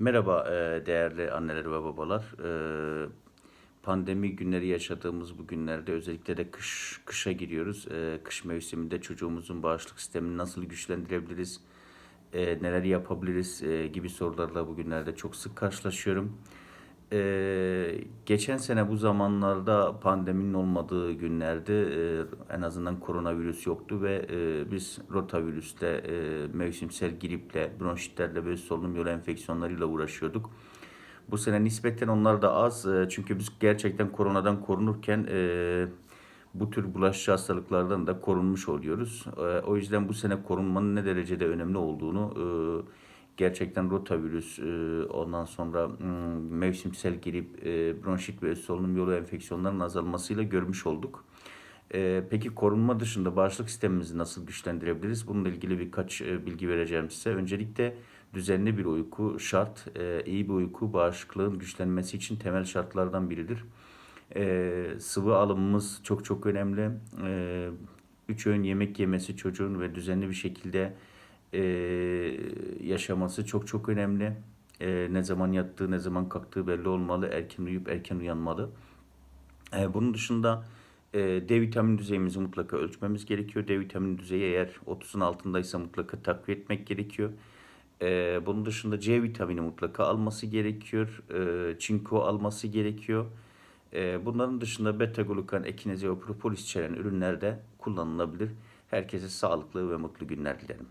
Merhaba e, değerli anneler ve babalar. E, Pandemi günleri yaşadığımız bu günlerde özellikle de kış kışa giriyoruz. E, Kış mevsiminde çocuğumuzun bağışıklık sistemini nasıl güçlendirebiliriz, neler yapabiliriz gibi sorularla bugünlerde çok sık karşılaşıyorum. Geçen sene bu zamanlarda pandeminin olmadığı günlerde e, en azından koronavirüs yoktu ve e, biz rotavirüsle, e, mevsimsel griple, bronşitlerle ve solunum yolu enfeksiyonlarıyla uğraşıyorduk. Bu sene nispeten onlar da az çünkü biz gerçekten koronadan korunurken bu tür bulaşıcı hastalıklardan da korunmuş oluyoruz. O yüzden bu sene korunmanın ne derecede önemli olduğunu gerçekten rotavirüs, e, ondan sonra mm, mevsimsel grip, e, bronşit ve solunum yolu enfeksiyonlarının azalmasıyla görmüş olduk. E, peki korunma dışında bağışıklık sistemimizi nasıl güçlendirebiliriz? Bununla ilgili birkaç e, bilgi vereceğim size. Öncelikle düzenli bir uyku şart. E, iyi bir uyku bağışıklığın güçlenmesi için temel şartlardan biridir. Sıvı alımımız çok çok önemli. E, üç öğün yemek yemesi çocuğun ve düzenli bir şekilde e, yaşaması çok çok önemli. E, ne zaman yattığı, ne zaman kalktığı belli olmalı. Erken uyuyup erken uyanmalı. E, bunun dışında e, D vitamini düzeyimizi mutlaka ölçmemiz gerekiyor. D vitamini düzeyi eğer 30'un altındaysa mutlaka takviye etmek gerekiyor. E, bunun dışında C vitamini mutlaka alması gerekiyor. E, çinko alması gerekiyor. E, bunların dışında beta glukan, ekinezi ve propolis içeren ürünler de kullanılabilir. Herkese sağlıklı ve mutlu günler dilerim.